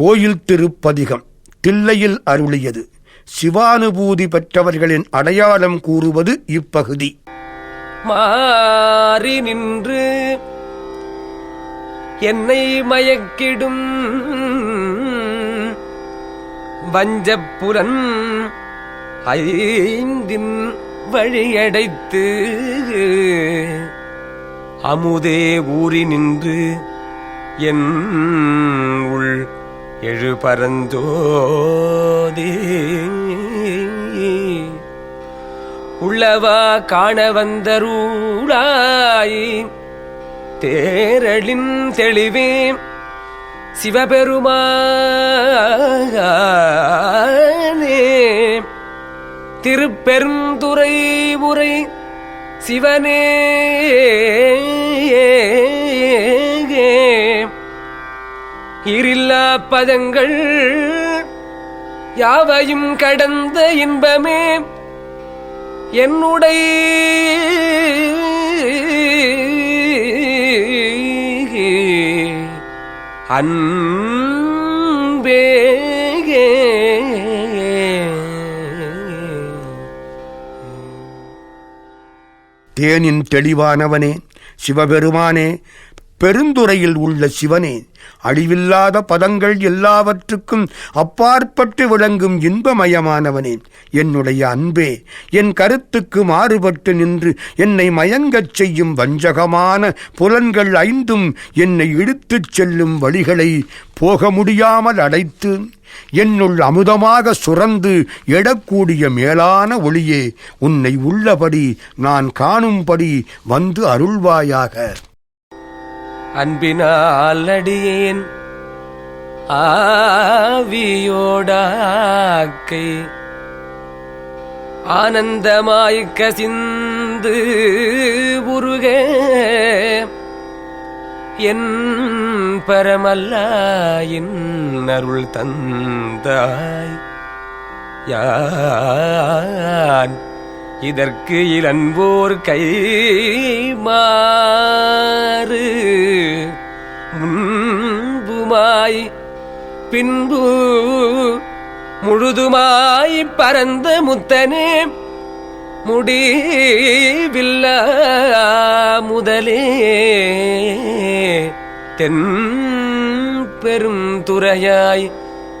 கோயில் திருப்பதிகம் தில்லையில் அருளியது. சிவானுபூதி பெற்றவர்களின் அடையாளம் கூறுவது இப்பகுதி. மாறி நின்று என்னை மயக்கிடும் வஞ்சப்புலன் ஐந்தின் வழியடைத்து அமுதே ஊறி நின்று என் உள் எழு பரந்தோதி உள்ளவா காண வந்தருளாய் தேரளின் தெளிவே சிவபெருமானே திருப்பெருந்துரை உரை சிவனே இரில்லா பதங்கள் யாவையும் கடந்த இன்பமே? என்னுடைய அன்பே தேனின் தெளிவானவனே சிவபெருமானே பெருந்துறையில் உள்ள சிவனே அழிவில்லாத பதங்கள் எல்லாவற்றுக்கும் அப்பாற்பட்டு விளங்கும் இன்பமயமானவனே என்னுடைய அன்பே என் கருத்துக்கு மாறுபட்டு நின்று என்னை மயங்கச் செய்யும் வஞ்சகமான புலன்கள் ஐந்தும் என்னை இழுத்துச் செல்லும் வழிகளை போக முடியாமல் அடைத்து என்னுள் அமுதமாக சுரந்து எடக்கூடிய மேலான ஒளியே உன்னை உள்ளபடி நான் காணும்படி வந்து அருள்வாயாக. அன்பினால் அடியேன் ஆவியோடாக்கை. ஆனந்தமாய் கசிந்து உருக என் பரமல்லாயின் அருள் தந்தாய். யான் இதற்கு இளன்போர் கை மாறு. முன்புமாய் பின்பு முழுதுமாய் பரந்த முத்தனே முடிவில்ல முதலே. தென் பெரும் துறையாய்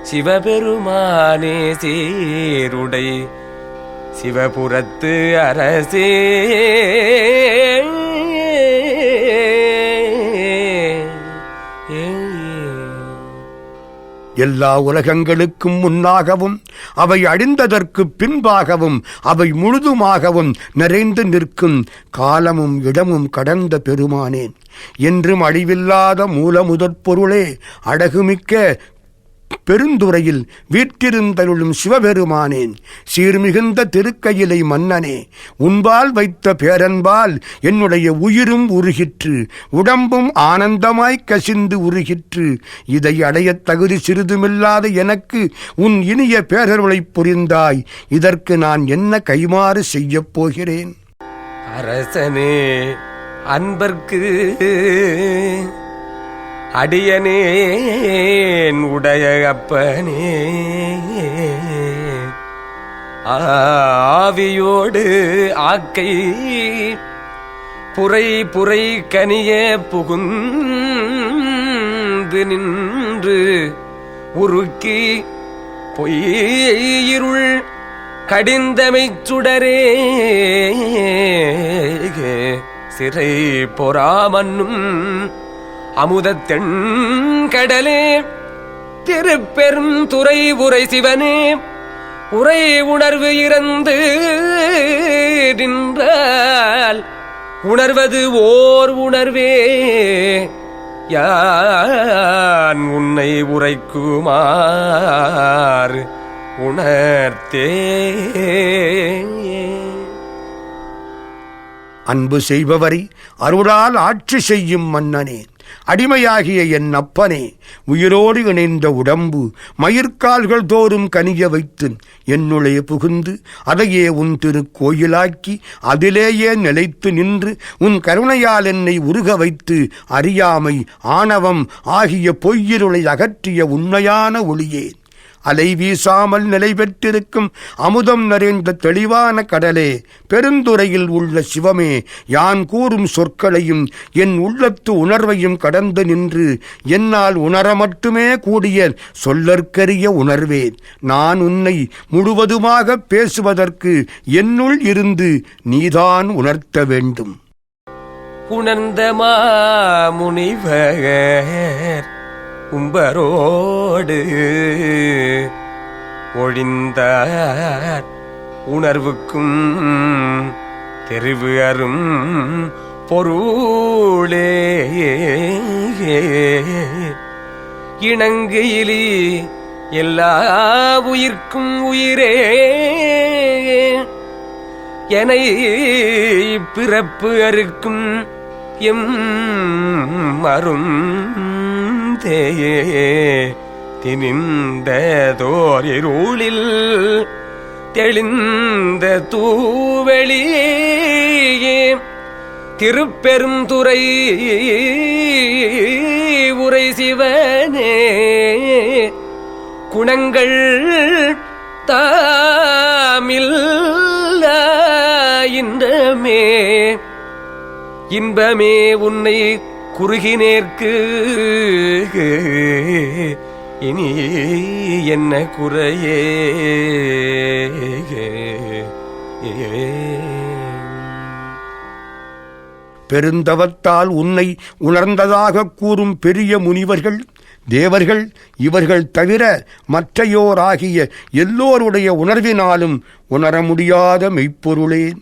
சிவபெருமானே சீருடை சிவபுரத்து அரசே. எல்லா உலகங்களுக்கும் முன்னாகவும் அவை அழிந்ததற்கு பின்பாகவும் அவை முழுதுமாகவும் நிறைந்து நிற்கும் காலமும் இடமும் கடந்த பெருமானேன் என்றும் அழிவில்லாத மூலமுதற் பொருளே அடகுமிக்க பெருந்துறையில் வீற்றிருந்தருளும் சிவபெருமானேன். சீர்மிகுந்த திருக்கையிலை மன்னனே உன்பால் வைத்த பேரன்பால் என்னுடைய உயிரும் உருகிற்று உடம்பும் ஆனந்தமாய் கசிந்து உருகிற்று. இதை அடையத் தகுதி சிறிதுமில்லாத எனக்கு உன் இனிய பேரர்களைப் புரிந்தாய். இதற்கு நான் என்ன கைமாறு செய்யப் போகிறேன்? அரசனே அன்பர்க்கு அடியனேன் உடைய அப்பனே. ஆவியோடு ஆக்கை புரை புரை கனிய புகுந்து நின்று உருக்கி பொய்யிருள் கடிந்தமை சுடரே. சிறை பொறாமன்னும் அமுதத்தெண் கடலே திருப்பெரும் துறை உரை சிவனே உரை உணர்வு இறந்து நின்றால் உணர்வது ஓர் உணர்வே. யான் உன்னை உரைக்குமார் உணர்த்தே. அன்பு செய்பவரை அருளால் ஆட்சி செய்யும் மன்னனே. அடிமையாகிய என் அப்பனே உயிரோடு இணைந்த உடம்பு மயிர்கால்கள் தோறும் கனிய வைத்து என்னுளே புகுந்து அதையே உன் திருக்கோயிலாக்கி அதிலேயே நிலைத்து நின்று உன் கருணையால் என்னை உருக வைத்து அறியாமை ஆணவம் ஆகிய பொய்யிருளை அகற்றிய உண்மையான ஒளியே. அலை வீசாமல் நிலை பெற்றிருக்கும் அமுதம் நிறைந்த தெளிவான கடலே பெருந்துறையில் உள்ள சிவமே யான் கூறும் சொற்களையும் என் உள்ளத்து உணர்வையும் கடந்து நின்று என்னால் உணர மட்டுமே கூடிய சொல்லற்கரிய உணர்வேன் நான் உன்னை முழுவதுமாக பேசுவதற்கு என்னுள் இருந்து நீதான் உணர்த்த வேண்டும். உணர்ந்த மாமுனிவர் உம்பரோடு ஒழிந்த உணர்வுக்கும் தெரிவு அரும் பொருளே. இணங்கு எல்லா உயிர்க்கும் உயிரே. எனை பிறப்பு அறுக்கும் எம் மரும் தேயே தினிந்ததோர் இருளில் தெளிந்த தூவெளியே திருப்பெருந்துறை உரை சிவனே குணங்கள் தாமில் இன்பமே இன்பமே உன்னை குறுகினேற்கு. இனி என்ன குறையே? பெருந்தவத்தால் உன்னை உணர்ந்ததாக கூறும் பெரிய முனிவர்கள் தேவர்கள் இவர்கள் தவிர மற்றையோராகிய எல்லோருடைய உணர்வினாலும் உணர முடியாத மெய்ப்பொருளே.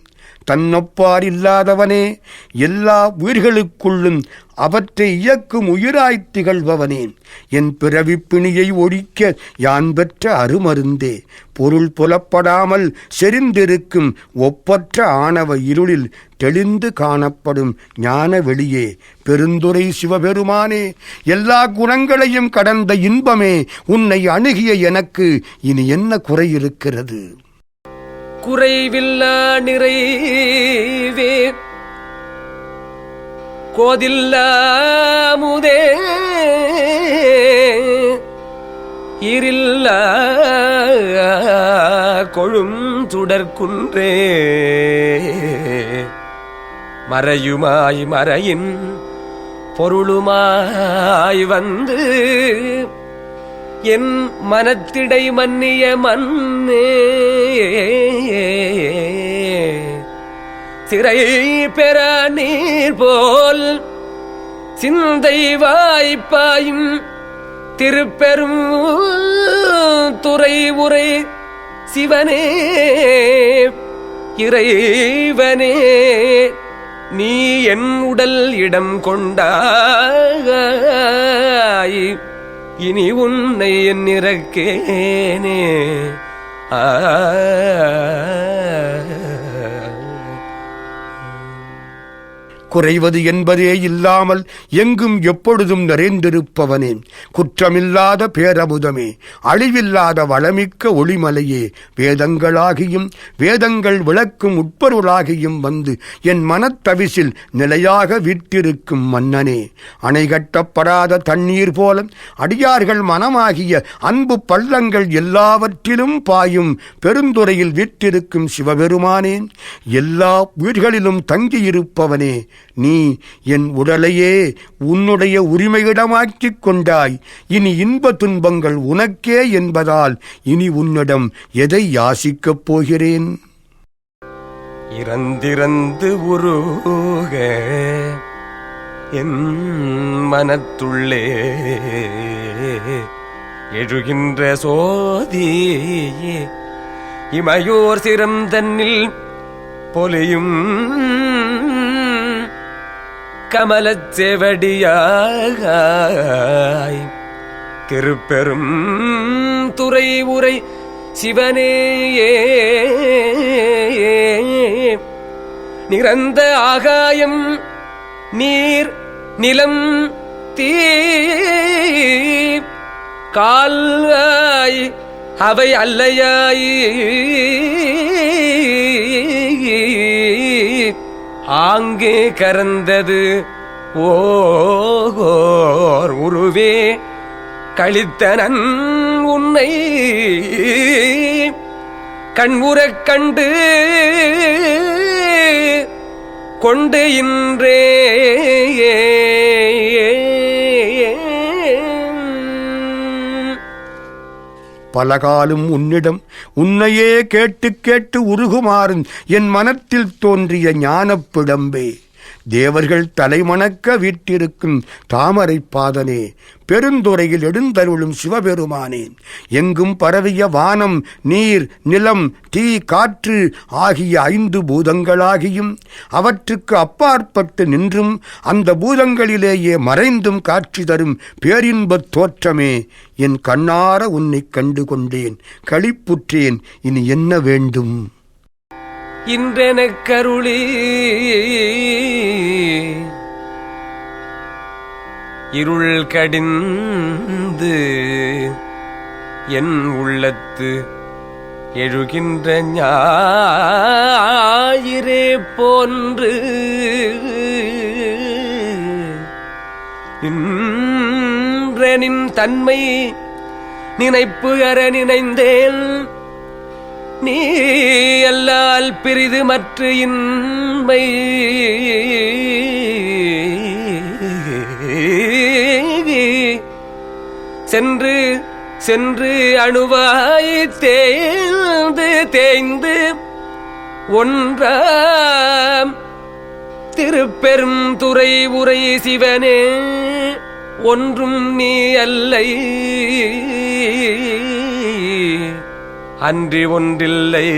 தன்னொப்பார் இல்லாதவனே எல்லா உயிர்களுக்குள்ளும் அவற்றை இயக்கும் உயிராய்த் திகழ்பவனே என் பிறவிப்பிணியை ஒழிக்க யான் பெற்ற அருமருந்தே. பொருள் புலப்படாமல் செறிந்திருக்கும் ஒப்பற்ற ஆணவ இருளில் தெளிந்து காணப்படும் ஞான வெளியே. பெருந்துரை சிவபெருமானே எல்லா குணங்களையும் கடந்த இன்பமே உன்னை அணுகிய எனக்கு இனி என்ன குறை இருக்கிறது குறைவில்லா நிறைவே கோதில்லாமுதே இருல்லா கொழும் சுடற்குன்றே. மறையுமாய் மறையின் பொருளுமாய் வந்து என் மனத்திடை மன்னிய மன்னே. சிறை பெற நீர் போல் சிந்தை வாய்ப்பாயும் திருப்பெரும் துறை உரை சிவனே இறைவனே நீ என் உடல் இடம் கொண்டாய். இனி உன்னை என் இறக்கேனே. ஆ. குறைவது என்பதே இல்லாமல் எங்கும் எப்பொழுதும் நிறைந்திருப்பவனே. குற்றமில்லாத பேரமுதமே அழிவில்லாத வளமிக்க ஒளிமலையே வேதங்களாகியும் வேதங்கள் விளக்கும் உட்பொருளாகியும் வந்து என் மனத்தவிசில் நிலையாக விட்டிருக்கும் மன்னனே. அணை கட்டப்படாத தண்ணீர் போல அடியார்கள் மனமாகிய அன்பு பள்ளங்கள் எல்லாவற்றிலும் பாயும் பெருந்துறையில் விட்டிருக்கும் சிவபெருமானே எல்லா உயிர்களிலும் தங்கியிருப்பவனே. நீ என் உடலையே உன்னுடைய உரிமையிடமாக்கிக் கொண்டாய். இனி இன்ப துன்பங்கள் உனக்கே என்பதால் இனி உன்னிடம் எதை யாசிக்கப் போகிறேன்? இறந்திறந்து உருக என் மனத்துள்ளே. எழுகின்ற சோதியே இமையோர் சிரம் தன்னில் பொலியும் கமலச் செவடியாய் திருப்பெரும் துறை உரை சிவனேயே நிறந்த ஆகாயம் நீர் நிலம் தீ கால்வாய் அவை அல்லையாயே. ஆங்கே கறந்தது ஓர் உருவே கழித்தனன் உன்னை. கண்முறக் கண்டு கொண்டு இன்றே பலகாலும் உன்னிடம் உன்னையே கேட்டு கேட்டு உருகுமாறும் என் மனத்தில் தோன்றிய ஞானப்பிடம்பே. தேவர்கள் தலைமணக்க வீட்டிருக்கும் தாமரை பாதனே பெருந்துறையில் எழுந்தருளும் சிவபெருமானே. எங்கும் பரவிய வானம் நீர் நிலம் தீ காற்று ஆகிய ஐந்து பூதங்களாகியும் அவற்றுக்கு அப்பாற்பட்டு நின்றும் அந்த பூதங்களிலேயே மறைந்தும் காட்சி தரும் பேரின்பத் தோற்றமே. என் கண்ணார உன்னைக் கண்டு கொண்டேன் களிப்புற்றேன் இனி என்ன வேண்டும்? இன்றெனக் கருளி இருள் கடிந்து என் உள்ளத்து எழுகின்ற ஞாயிறே போன்று. இன்றனின் தன்மை நினைப்பு அற நினைந்தேன் நீ அல்லால் பிரிது மற்ற இன்மை. சென்று சென்று அணுவாய் தேய்ந்து தேய்ந்து ஒன்றாம் திருப்பெரும் துறை உரை சிவனே ஒன்றும் நீ அல்லை. அன்றி ஒன்றில்லை.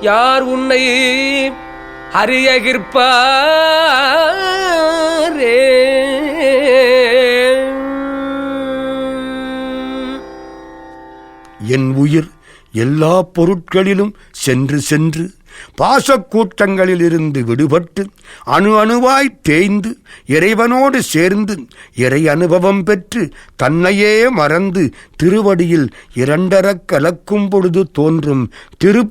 யார் உன்னை அறியகிற்பாரே என் உயிர் எல்லா பொருட்களிலும் சென்று சென்று பாசக்கூட்டங்களிலிருந்து விடுபட்டு அணு அணுவாய் தேய்ந்து இறைவனோடு சேர்ந்து இறை அனுபவம் பெற்று தன்னையே மறந்து திருவடியில் இரண்டரக் கலக்கும் பொழுது தோன்றும் திரு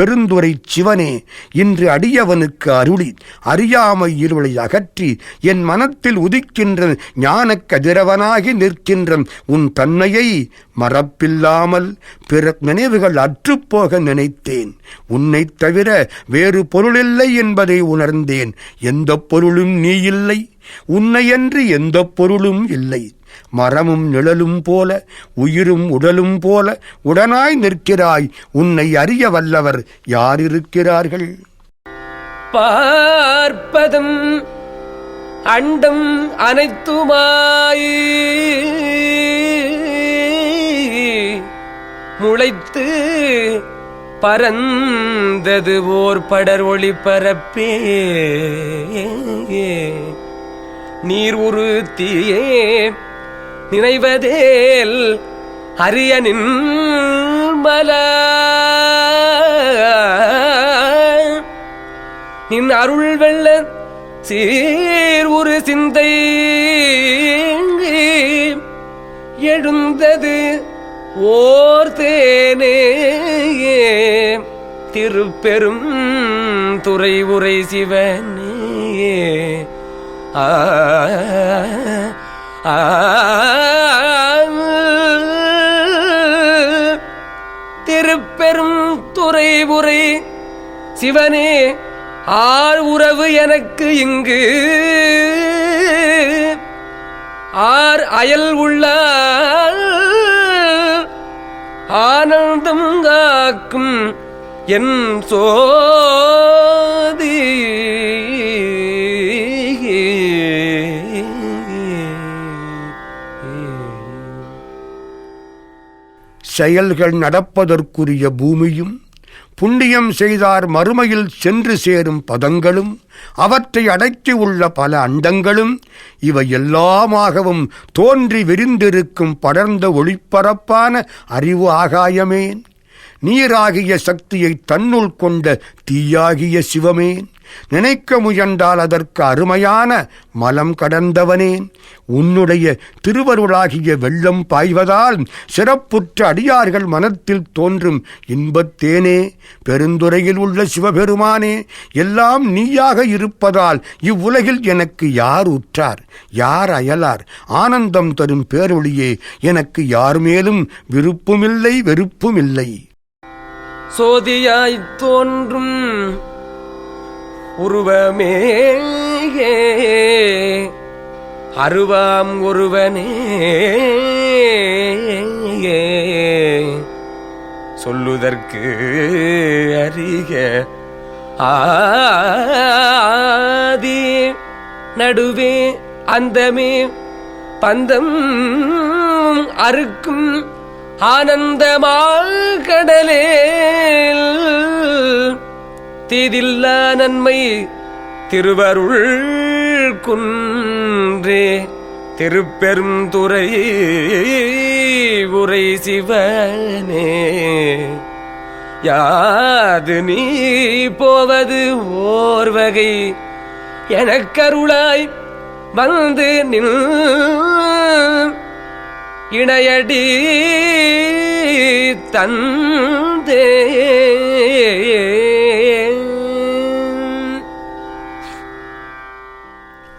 பெருந்துரை சிவனே இன்று அடியவனுக்கு அருளி அறியாமை இருளை அகற்றி என் மனத்தில் உதிக்கின்ற ஞானக் கதிரவனாகி நிற்கின்ற உன் தன்மையை மறப்பில்லாமல் பிற நினைவுகள் அற்றுப்போக நினைத்தேன். உன்னைத் தவிர வேறு பொருளில்லை என்பதை உணர்ந்தேன். எந்த பொருளும் நீ இல்லை. உன்னையன்று எந்த பொருளும் இல்லை. மரமும் நிழலும் போல உயிரும் உடலும் போல உடனாய் நிற்கிறாய். உன்னை அறிய வல்லவர் யார் இருக்கிறார்கள் பார்ப்பதும் அண்டம் அனைத்துமாய் முளைத்து பறந்தது ஓர் படர் ஒளி பரப்பே. நீர் உரு நினைவதேல் அரியனின் மல. நின் அருள் வெள்ள சீர் ஒரு சிந்தை எழுந்தது ஓர் தேனே திருப்பெரும் துறை உரை சிவனே ஆ திருப்பெரும் துறை உரை சிவனே ஆர் உறவு எனக்கு இங்கு. ஆர் அயல் உள்ள ஆனந்தம் காக்கும் என் சோதி. செயல்கள் நடப்பதற்குரிய பூமியும் புண்ணியம் செய்தார் மறுமையில் சென்று சேரும் பதங்களும் அவற்றை அடக்கி உள்ள பல அண்டங்களும் இவை எல்லாமாகவும் தோன்றி விரிந்திருக்கும் படர்ந்த ஒளிப்பரப்பான அறிவு ஆகாயமேன். நீராகிய சக்தியை தன்னுள் கொண்ட தீயாகிய சிவமேன். நினைக்க முயன்றால் அதற்கு அருமையான மலம் கடந்தவனேன் உன்னுடைய திருவருளாகிய வெள்ளம் பாய்வதால் சிறப்புற்ற அடியார்கள் மனத்தில் தோன்றும் இன்பத்தேனே. பெருந்துறையில் உள்ள சிவபெருமானே எல்லாம் நீயாக இருப்பதால் இவ்வுலகில் எனக்கு யார் உற்றார் யார் அயலார்? ஆனந்தம் தரும் பேரொளியே எனக்கு யார் மேலும் விருப்பமில்லை வெறுப்புமில்லை. சோதியாய்த் தோன்றும் உருவமே அருவாம் ஒருவனே சொல்லுதற்கு அறிக ஆதி நடுவே அந்தமே பந்தம் அறுக்கும் ஆனந்தமாகடலே தீதில்லா நன்மை. திருவருள் குன்றே. திருப்பெருந்துறை உரை சிவனே. யாது நீ போவது ஓர் வகை. எனக்கருளாய் வந்து நின் இணையடி தந்தே.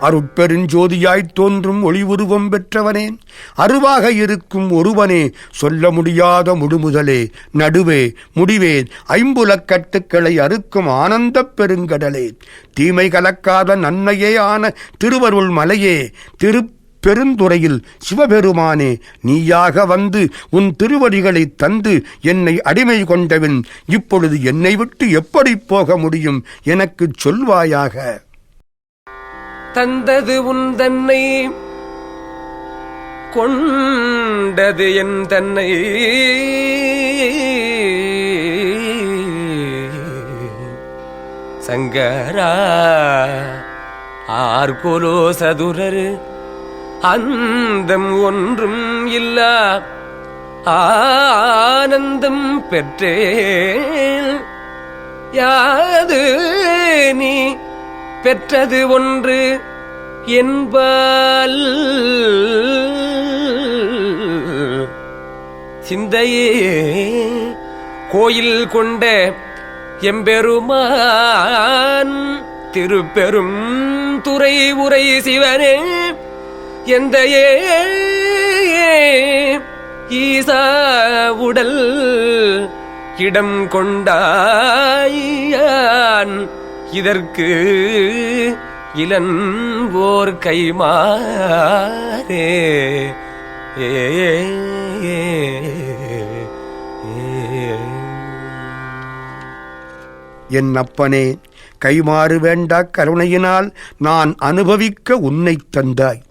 அருட்பெருஞ்சோதியாய்த் தோன்றும் ஒளி உருவம் பெற்றவனே. அருவாக இருக்கும் ஒருவனே சொல்ல முடியாத முழுமுதலே. நடுவே முடிவே ஐம்புலக்கட்டுக்களை அறுக்கும் ஆனந்தப் பெருங்கடலே. தீமை கலக்காத நன்மையே ஆன திருவருள் மலையே. திரு பெருந்துறையில் சிவபெருமானே நீயாக வந்து உன் திருவடிகளை தந்து என்னை அடிமை கொண்டவன். இப்பொழுது என்னை விட்டு எப்படி போக முடியும்? எனக்குச் சொல்வாயாக. தந்தது உன் தன்னை கொண்டது என் தன்னை. சங்கரா ஆர்கோலோ சதுரரு அந்தம் ஒன்றும் இல்லா ஆனந்தம் பெற்றேன் யாது நீ பெற்றது ஒன்று என்பால் சிந்தையே கோயில் கொண்ட எம்பெருமான் திருப்பெரும் துறை உரை சிவனே எந்த ஈசா உடல் இடம் கொண்டாயான் இதற்கு இளன்போர் கைமாறே. ஏ என் அப்பனே கைமாறு வேண்டா கருணையினால் நான் அனுபவிக்க உன்னை தந்தாய்.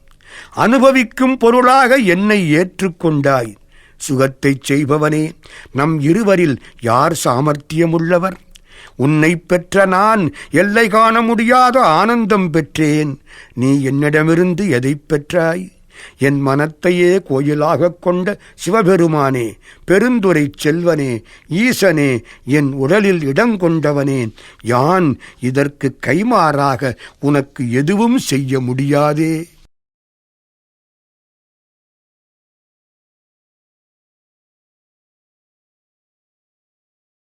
அனுபவிக்கும் பொருளாக என்னை ஏற்றுக்கொண்டாய். சுகத்தைச் செய்பவனே நம் இருவரில் யார் சாமர்த்தியமுள்ளவர்? உன்னை பெற்ற நான் எல்லை காண முடியாத ஆனந்தம் பெற்றேன். நீ என்னிடமிருந்து எதைப் பெற்றாய்? என் மனத்தையே கோயிலாகக் கொண்ட சிவபெருமானே பெருந்துரை செல்வனே ஈசனே என் உடலில் இடங்கொண்டவனே யான் இதற்கு கைமாறாக உனக்கு எதுவும் செய்ய முடியாதே.